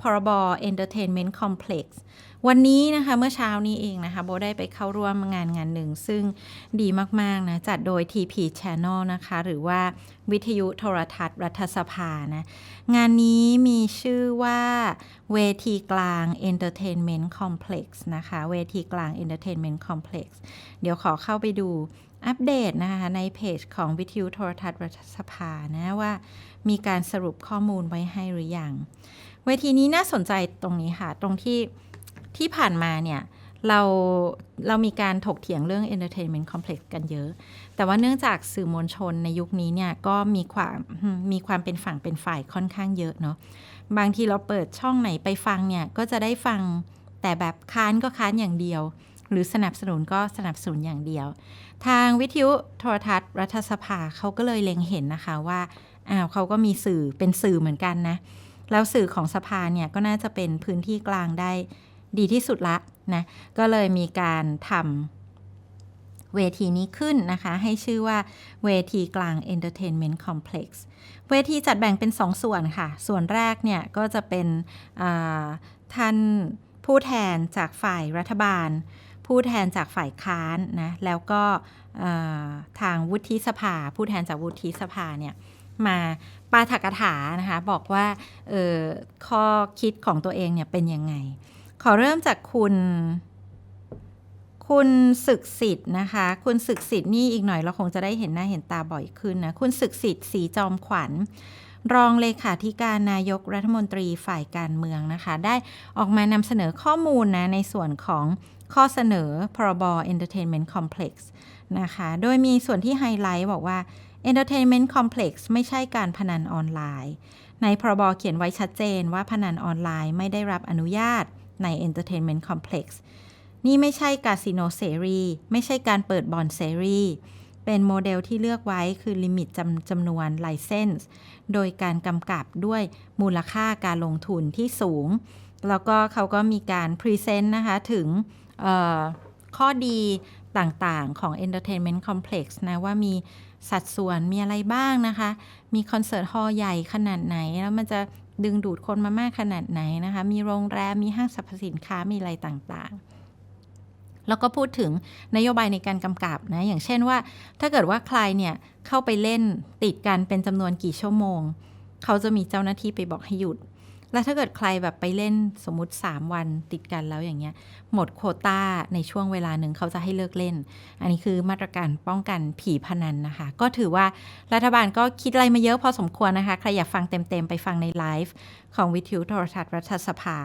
พรบ Entertainment Complex วันนี้นะคะเมื่อเช้านี้เองนะคะโบได้ไปเข้าร่วมงานงานหนึ่ง ซึ่งดีมาก ๆ นะ จัดโดย TP Channel นะคะ หรือว่าวิทยุโทรทัศน์รัฐสภานะ งานนี้มีชื่อว่าเวทีกลาง Entertainment Complex นะคะ เวทีกลาง Entertainment Complex เดี๋ยวขอเข้าไปดูอัปเดตนะคะในเพจของวิทยุโทรทัศน์รัฐสภานะว่ามีการสรุปข้อมูลไว้ให้หรือยัง เวทีนี้น่าสนใจตรงนี้ค่ะ ตรงที่ที่ผ่านมาเนี่ยเราเรามีการถกเถียงเรื่อง Entertainment Complex กันเยอะ แต่ว่าเนื่องจากสื่อมวลชนในยุคนี้เนี่ยก็มีความมีความเป็นฝั่งเป็นฝ่ายค่อนข้างเยอะเนาะ บางทีเราเปิดช่องไหนไปฟังเนี่ยก็จะได้ฟังแต่แบบค้านก็ค้านอย่างเดียว หรือสนับสนุนก็สนับสนุนอย่างเดียว ทางวิทยุโทรทัศน์รัฐสภาเขาก็เลยเล็งเห็นนะคะว่าอ้าวเขาก็มีสื่อเป็นสื่อเหมือนกันนะ แล้วสื่อของสภาเนี่ยก็น่าจะเป็นพื้นที่กลางได้ดีที่สุดละนะก็เลยมีการทำเวทีนี้ขึ้นนะคะ ให้ชื่อว่าเวทีกลาง Entertainment Complex เวทีจัดแบ่งเป็น2ส่วนค่ะ ส่วนแรกเนี่ยก็จะเป็นท่านผู้แทนจากฝ่ายรัฐบาล ผู้แทนจากฝ่ายค้านนะแล้วก็ทางวุฒิสภา ผู้แทนจากวุฒิสภาเนี่ย มาปาถกถานะคะ บอกว่าออข้อคิดของตัวเองเนี่ยเป็นยังไง ขอเริ่มจากคุณ คุณศึกสิทธิ์นะคะ คุณศึกสิทธิ์นี่อีกหน่อยเราคงจะได้เห็นหน้าเห็นตาบ่อยขึ้นนะ คุณศึกสิทธิ์สีจอมขวัญ รองเลขาธิการนายกรัฐมนตรีฝ่ายการเมืองนะคะ ได้ออกมานำเสนอข้อมูลนะในส่วนของข้อเสนอพรบ Entertainment Complex นะคะ โดยมีส่วนที่ไฮไลท์บอกว่า Entertainment Complex ไม่ใช่การพนันออนไลน์ ในพรบเขียนไว้ชัดเจนว่าพนันออนไลน์ไม่ได้รับอนุญาตใน Entertainment Complex นี่ไม่ใช่คาสิโนเสรี ไม่ใช่การเปิดบอลเสรี เป็นโมเดลที่เลือกไว้คือลิมิตจำจำนวนไลเซนส์โดยการกำกับด้วยมูลค่าการลงทุนที่สูง แล้วก็เขาก็มีการพรีเซนต์นะคะถึงข้อดีต่างๆของ Entertainment Complex นะว่ามี สัดส่วนมีอะไรบ้างนะคะ มีคอนเสิร์ตฮอลล์ใหญ่ขนาดไหน แล้วมันจะดึงดูดคนมามากขนาดไหนนะคะ มีโรงแรม มีห้างสรรพสินค้า มีอะไรต่างๆ แล้วก็พูดถึงนโยบายในการกำกับนะ อย่างเช่นว่า ถ้าเกิดว่าใครเนี่ยเข้าไปเล่นติดกันเป็นจำนวนกี่ชั่วโมง เขาจะมีเจ้าหน้าที่ไปบอกให้หยุด แล้วถ้าเกิดใครแบบไปเล่นสมมติ 3 วันติดกันแล้วอย่างเงี้ย หมดโคต้าในช่วงเวลาหนึ่งเขาจะให้เลิกเล่น อันนี้คือมาตรการป้องกันผีพนันนะคะ ก็ถือว่ารัฐบาลก็คิดอะไรมาเยอะพอสมควรนะคะ ใครอยากฟังเต็มๆ ไปฟังในไลฟ์ของวิทยุโทรทัศน์รัฐสภา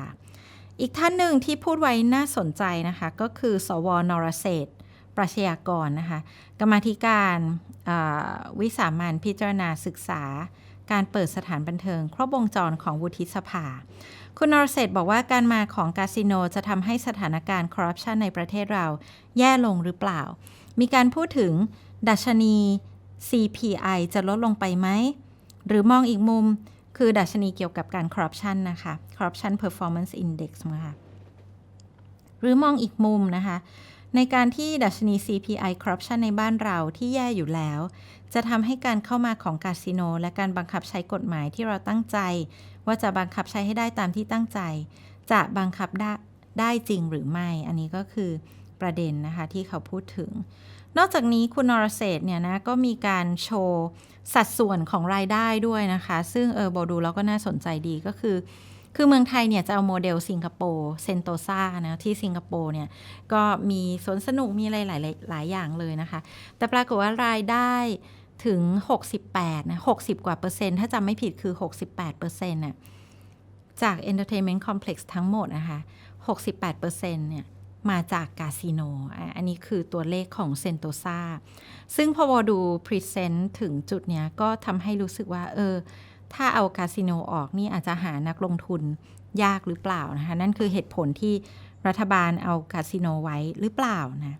อีกท่านหนึ่งที่พูดไว้น่าสนใจนะคะ ก็คือ สวนรเศษประชากรนะคะ กรรมธิการวิสามันพิจารณาศึกษา การเปิดสถานบันเทิง ครบวงจรของวุฒิสภา คุณนรเศษบอกว่าการมาของคาสิโนจะทำให้สถานการณ์คอร์รัปชันในประเทศเราแย่ลงหรือเปล่า มีการพูดถึงดัชนี CPI จะลดลงไปไหม หรือมองอีกมุมคือดัชนีเกี่ยวกับการคอร์รัปชันนะคะ Corruption Performance Index นะคะหรือมองอีกมุมนะคะ ในการที่ดัชนี CPI corruption ในบ้านเราที่แย่อยู่แล้วจะทำให้การเข้ามาของคาสิโน และการบังคับใช้กฎหมายที่เราตั้งใจ ว่าจะบังคับใช้ให้ได้ตามที่ตั้งใจ จะบังคับได้ได้จริงหรือไม่ อันนี้ก็คือประเด็นนะคะที่เขาพูดถึง นอกจากนี้คุณนรเศษเนี่ยนะก็มีการโชว์สัดส่วนของรายได้ด้วยนะคะ ซึ่งเออบดูแล้วก็น่าสนใจดีก็คือ คือเมืองไทยเนี่ยจะเอาโมเดลสิงคโปร์เซนโตซานะที่สิงคโปร์เนี่ยก็มีสวนสนุกมีอะไรหลายหลายอย่างเลยนะคะ แต่ปรากฏว่ารายได้ถึง 68นะ60 กว่าเปอร์เซ็นต์ถ้าจำไม่ผิดคือ 68เปอร์เซ็นต์น่ะจาก Entertainment Complex ทั้งหมดนะคะ 68เปอร์เซ็นต์เนี่ยมาจากคาสิโน อันนี้คือตัวเลขของเซนโตซาซึ่งพอวดูพรีเซนต์ถึงจุดเนี้ยก็ทำให้รู้สึกว่า เออ ถ้าเอาคาสิโนออกนี่อาจจะหานักลงทุนยากหรือเปล่านะคะนั่นคือเหตุผลที่รัฐบาลเอาคาสิโนไว้หรือเปล่านะ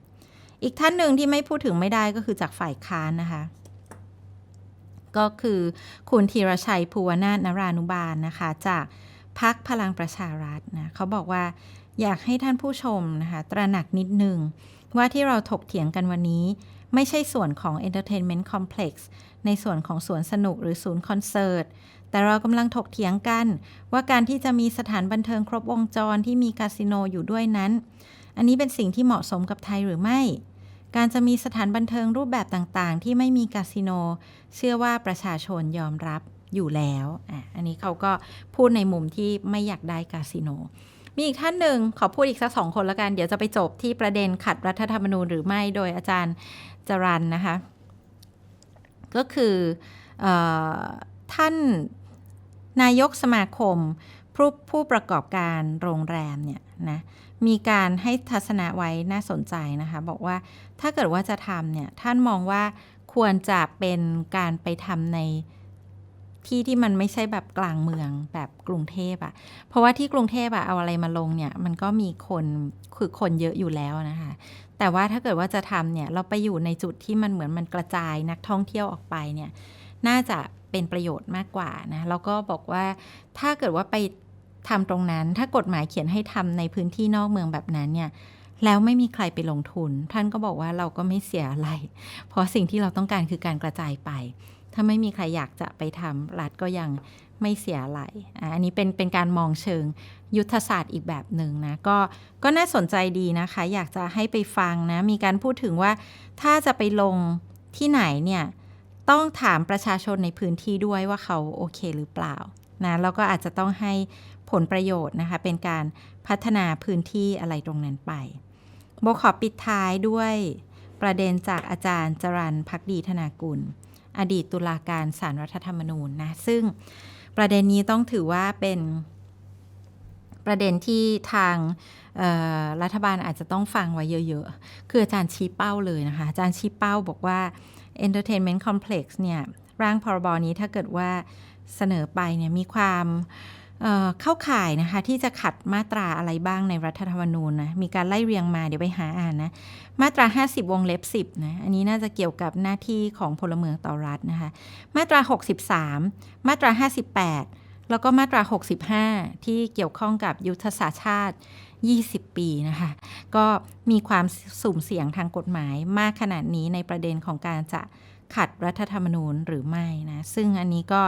อีกท่านหนึ่งที่ไม่พูดถึงไม่ได้ก็คือจากฝ่ายค้านนะคะก็คือคุณธีรชัยภูวนาถนรานุบาลนะคะ จากพักพลังประชารัฐนะเขาบอกว่าอยากให้ท่านผู้ชมนะคะ ตระหนักนิดนึงว่าที่เราถกเถียงกันวันนี้ ไม่ใช่ส่วนของ Entertainment Complex ในส่วนของสวนสนุกหรือศูนย์คอนเสิร์ต แต่เรากำลังถกเถียงกัน ว่าการที่จะมีสถานบันเทิงครบวงจรที่มีคาสิโนอยู่ด้วยนั้น อันนี้เป็นสิ่งที่เหมาะสมกับไทยหรือไม่ การจะมีสถานบันเทิงรูปแบบต่างๆ ที่ไม่มีคาสิโน เชื่อว่าประชาชนยอมรับอยู่แล้ว อะ อันนี้เขาก็พูดในมุมที่ไม่อยากได้คาสิโน มีอีกท่านหนึ่งขอพูดอีกสักสองคนล้วกัน เดี๋ยวจะไปจบที่ประเด็นขัดรัฐธรรมนูญหรือไม่โดยอาจารย์จรันนะคะ ก็คืออท่านนายกสมาคมผู้ผู้ประกอบการโรงแรมเนี่ยนะมีการให้ทัศนะไว้น่าสนใจนะคะ บอกว่าถ้าเกิดว่าจะทำเนี่ยท่านมองว่าควรจะเป็นการไปทำใน ที่ที่มันไม่ใช่แบบกลางเมืองแบบกรุงเทพอะเพราะว่าที่กรุงเทพอะเอาอะไรมาลงเนี่ย มันก็มีคนคือคนเยอะอยู่แล้วนะคะ แต่ว่าถ้าเกิดว่าจะทำเนี่ยเราไปอยู่ในจุดที่มันเหมือนมันกระจายนักท่องเที่ยวออกไปเนี่ย น่าจะเป็นประโยชน์มากกว่านะแล้วก็บอกว่าถ้าเกิดว่าไปทำตรงนั้น ถ้ากฎหมายเขียนให้ทำในพื้นที่นอกเมืองแบบนั้นเนี่ยแล้วไม่มีใครไปลงทุน ท่านก็บอกว่าเราก็ไม่เสียอะไร เพราะสิ่งที่เราต้องการคือการกระจายไป ถ้าไม่มีใครอยากจะไปทำรัฐก็ยังไม่เสียอะไรอันนี้เป็นเป็นการมองเชิงยุทธศาสตร์อีกแบบหนึ่งนะก็ก็น่าสนใจดีนะคะ อยากจะให้ไปฟังนะ มีการพูดถึงว่าถ้าจะไปลงที่ไหนเนี่ยต้องถามประชาชนในพื้นที่ด้วยว่าเขาโอเคหรือเปล่านะแล้วก็อาจจะต้องให้ผลประโยชน์นะคะ เป็นการพัฒนาพื้นที่อะไรตรงนั้นไปโบขอปิดท้ายด้วยประเด็นจากอาจารย์จรันพักดีธนากุล อดีตตุลาการสารรัฐธรรมนูญนะ ซึ่งประเด็นนี้ต้องถือว่าเป็นประเด็นที่ทางรัฐบาลอาจจะต้องฟังไว้เยอะๆ คืออาจารย์ชี้เป้าเลยนะคะ อาจารย์ชี้เป้าบอกว่า Entertainment Complex เนี่ย ร่างพรบนี้ถ้าเกิดว่าเสนอไปเนี่ยมีความ เข้าข่ายนะคะที่จะขัดมาตราอะไรบ้างในรัฐธรรมนูญนะมีการไล่เรียงมาเดี๋ยวไปหาอ่านนะมาตรา 50 วงเล็บ 10นะอันนี้น่าจะเกี่ยวกับหน้าที่ของพลเมืองต่อรัฐนะคะมาตรา 63 มาตรา 58 แล้วก็มาตรา 65 ที่เกี่ยวข้องกับยุทธศาสตร์ชาติ 20 ปีนะคะก็มีความสุ่มเสี่ยงทางกฎหมายมากขนาดนี้ในประเด็นของการจะขัดรัฐธรรมนูญหรือไม่นะซึ่งอันนี้ก็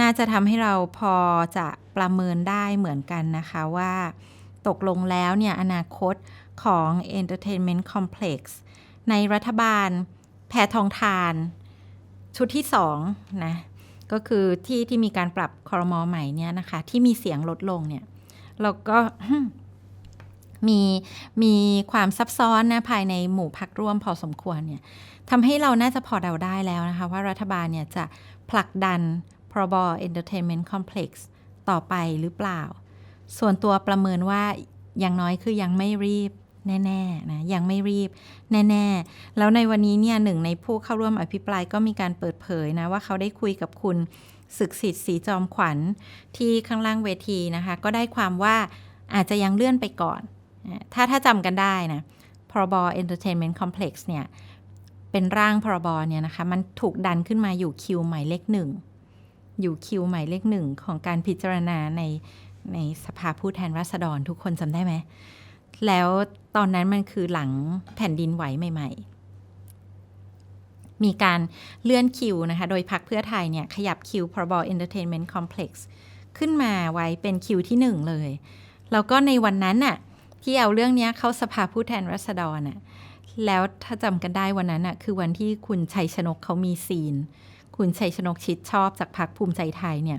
น่าจะทำให้เราพอจะประเมินได้เหมือนกันนะคะว่า ตกลงแล้วเนี่ยอนาคตของ Entertainment Complex ในรัฐบาลแพทองทาน ชุดที่สองนะก็คือที่ที่มีการปรับคอรมอใหม่เนี่ยนะคะ ที่มีเสียงลดลงเนี่ยเราก็มีมีความซับซ้อนนะภายในหมู่พักร่วมพอสมควรเนี่ยทำให้เราน่าจะพอเดาได้แล้วนะคะ ว่ารัฐบาลเนี่ยจะผลักดัน พรบ Entertainment Complex ต่อไปหรือเปล่า ส่วนตัวประเมินว่าอย่างน้อยคือยังไม่รีบแน่ๆนะยังไม่รีบแน่ๆ แล้วในวันนี้เนี่ยหนึ่งในผู้เข้าร่วมอภิปรายก็มีการเปิดเผยนะ ว่าเขาได้คุยกับคุณศึกสิทธิ์สีจอมขวัญที่ข้างล่างเวทีนะคะ ก็ได้ความว่าอาจจะยังเลื่อนไปก่อน ถ้าถ้าจำกันได้นะพรบ Entertainment Complex เนี่ย เป็นร่างพรบเนี่ยนะคะ มันถูกดันขึ้นมาอยู่คิวหมายเลขหนึ่ง อยู่คิวหมายเลขหนึ่งของการพิจารณาในในสภาผู้แทนราษฎรทุกคนจำได้ไหม แล้วตอนนั้นมันคือหลังแผ่นดินไหวใหม่ ๆ มีการเลื่อนคิวนะคะ โดยพรรคเพื่อไทยเนี่ย ขยับคิวพรบ Entertainment Complex ขึ้นมาไว้เป็นคิวที่หนึ่งเลย แล้วก็ในวันนั้นน่ะที่เอาเรื่องนี้เข้าสภาผู้แทนราษฎรน่ะแล้วถ้าจำกันได้วันนั้นน่ะคือวันที่คุณชัยชนกเขามีซีน คุณชัยชนกชิดชอบจากพรรคภูมิใจไทยเนี่ย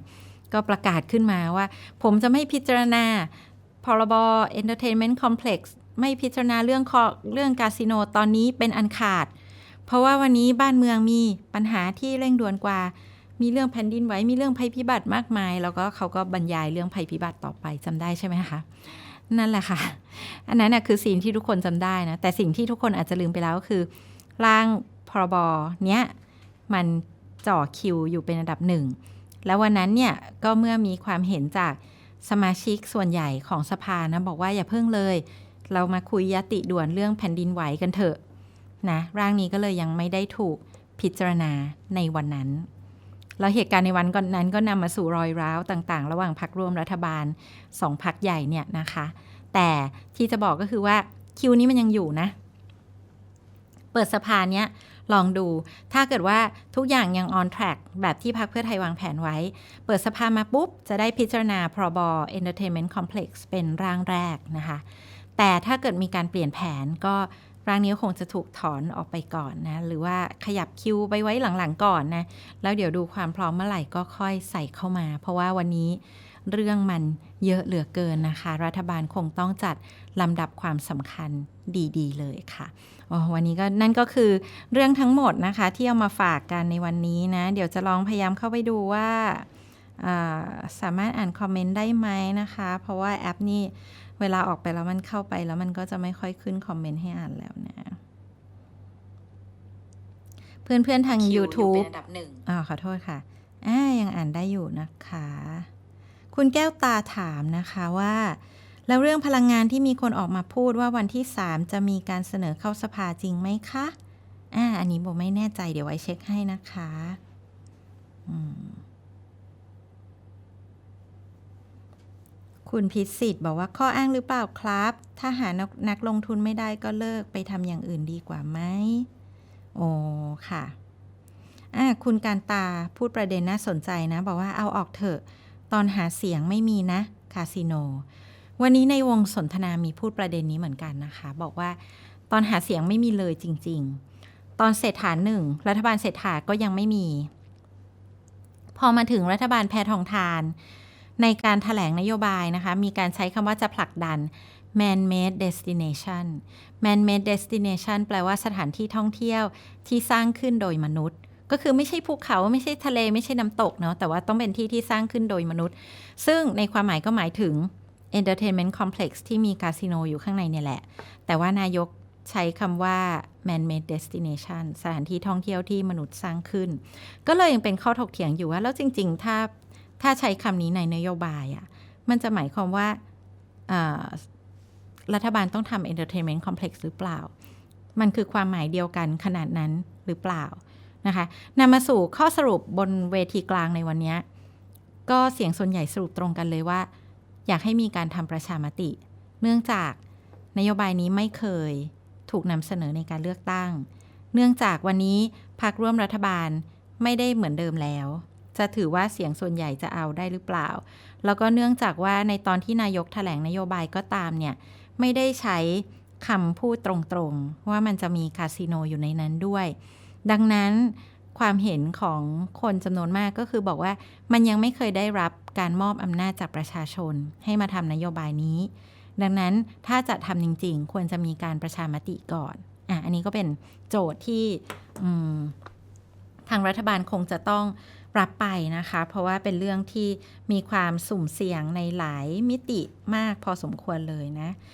ก็ประกาศขึ้นมาว่า ผมจะไม่พิจารณาพรบ Entertainment Complex ไม่พิจารณาเรื่องเรื่องคาสิโนตอนนี้เป็นอันขาด เพราะว่าวันนี้บ้านเมืองมีปัญหาที่เร่งด่วนกว่า มีเรื่องแผ่นดินไหวมีเรื่องภัยพิบัติมากมาย แล้วก็เขาก็บรรยายเรื่องภัยพิบัติต่อไปจำได้ใช่ไหมคะนั่นแหละค่ะ อันนั้นนะคือสิ่งที่ทุกคนจำได้นะแต่สิ่งที่ทุกคนอาจจะลืมไปแล้วก็คือ ร่างพรบเนี้ยมัน จ่อคิวอยู่เป็นอันดับหนึ่ง แล้ววันนั้นเนี่ยก็เมื่อมีความเห็นจากสมาชิกส่วนใหญ่ของสภานะบอกว่าอย่าเพิ่งเลย เรามาคุยยติด่วนเรื่องแผ่นดินไหวกันเถอะนะร่างนี้ก็เลยยังไม่ได้ถูกพิจารณาในวันนั้น แล้วเหตุการณ์ในวันก่อนนั้นก็นำมาสู่รอยร้าวต่างๆ ระหว่างพักร่วมรัฐบาลสองพักใหญ่เนี่ยนะคะ แต่ที่จะบอกก็คือว่าคิวนี้มันยังอยู่นะ เปิดสภาเนี้ย ลองดู ถ้าเกิดว่าทุกอย่างยัง on track แบบที่พรรคเพื่อไทยวางแผนไว้ เปิดสภามาปุ๊บ จะได้พิจารณาพรบ Entertainment Complex เป็นร่างแรกนะคะ แต่ถ้าเกิดมีการเปลี่ยนแผนก็ร่างนี้คงจะถูกถอนออกไปก่อนนะ หรือว่าขยับคิวไปไว้หลังๆก่อนนะ แล้วเดี๋ยวดูความพร้อมเมื่อไหร่ก็ค่อยใส่เข้ามา เพราะว่าวันนี้ เรื่องมันเยอะเหลือเกินนะคะ รัฐบาลคงต้องจัดลำดับความสำคัญดีๆ เลยค่ะอ๋อวันนี้ก็นั่นก็คือเรื่องทั้งหมดนะคะ ที่เอามาฝากกันในวันนี้นะ เดี๋ยวจะลองพยายามเข้าไปดูว่าอ่าสามารถอ่านคอมเมนต์ได้ไหมนะคะ เพราะว่าแอปนี่เวลาออกไปแล้วมันเข้าไปแล้วมันก็จะไม่ค่อยขึ้นคอมเมนต์ให้อ่านแล้วนะ เพื่อนๆทางคิวอยู่ YouTube เป็นอันดับหนึ่งอ่าขอโทษค่ะอ่ายังอ่านได้อยู่นะคะ คุณแก้วตาถามนะคะว่า แล้วเรื่องพลังงานที่มีคนออกมาพูดว่าวันที่ 3 จะมีการเสนอเข้าสภาจริงไหมคะอ่าอันนี้โบไม่แน่ใจเดี๋ยวไว้เช็คให้นะคะคุณพิสิทธิ์บอกว่าข้ออ้างหรือเปล่าครับ ถ้าหานักนักลงทุนไม่ได้ก็เลิกไปทำอย่างอื่นดีกว่าไหมโอ้ค่ะอะคุณการตาพูดประเด็นน่าสนใจนะ บอกว่าเอาออกเถอะ ตอนหาเสียงไม่มีนะคาสิโน วันนี้ในวงสนทนามีพูดประเด็นนี้เหมือนกันนะคะ บอกว่าตอนหาเสียงไม่มีเลยจริง ๆ ตอนเศรษฐาหนึ่งรัฐบาลเศรษฐาก็ยังไม่มี พอมาถึงรัฐบาลแพทองทาน ในการถแถลงนโยบายนะคะ มีการใช้คำว่าจะผลักดัน man-made destination man-made destination แปลว่าสถานที่ท่องเที่ยวที่สร้างขึ้นโดยมนุษย์ ก็คือไม่ใช่ภูเขาไม่ใช่ทะเลไม่ใช่น้ำตกเนาะแต่ว่าต้องเป็นที่ที่สร้างขึ้นโดยมนุษย์ ซึ่งในความหมายก็หมายถึง entertainment complex ที่มีคาสิโนอยู่ข้างในเนี่ยแหละ แต่ว่านายกใช้คำว่า man-made destination สถานที่ท่องเที่ยวที่มนุษย์สร้างขึ้น ก็เลยยังเป็นข้อถกเถียงอยู่ว่าแล้วจริง ๆ ถ้าถ้าใช้คำนี้ในนโยบายอะ่ะมันจะหมายความว่ารัฐบาลต้องทำ entertainment complex หรือเปล่า มันคือความหมายเดียวกันขนาดนั้นหรือเปล่า นะคะนำมาสู่ข้อสรุปบนเวทีกลางในวันนี้ ก็เสียงส่วนใหญ่สรุปตรงกันเลยว่า อยากให้มีการทำประชามติ เนื่องจากนโยบายนี้ไม่เคยถูกนำเสนอในการเลือกตั้ง เนื่องจากวันนี้พรรคร่วมรัฐบาลไม่ได้เหมือนเดิมแล้ว จะถือว่าเสียงส่วนใหญ่จะเอาได้หรือเปล่า แล้วก็เนื่องจากว่าในตอนที่นายกแถลงนโยบายก็ตามเนี่ย ไม่ได้ใช้คำพูดตรงๆ ว่ามันจะมีคาสิโนอยู่ในนั้นด้วย ดังนั้นความเห็นของคนจำนวนมากก็คือบอกว่ามันยังไม่เคยได้รับการมอบอำนาจจากประชาชนให้มาทำนโยบายนี้ ดังนั้นถ้าจะทำจริง ๆ ควรจะมีการประชามติก่อนอะอันนี้ก็เป็นโจทย์ที่ทางรัฐบาลคงจะต้องรับไปนะคะ เพราะว่าเป็นเรื่องที่มีความสุ่มเสี่ยงในหลายมิติมากพอสมควรเลยนะ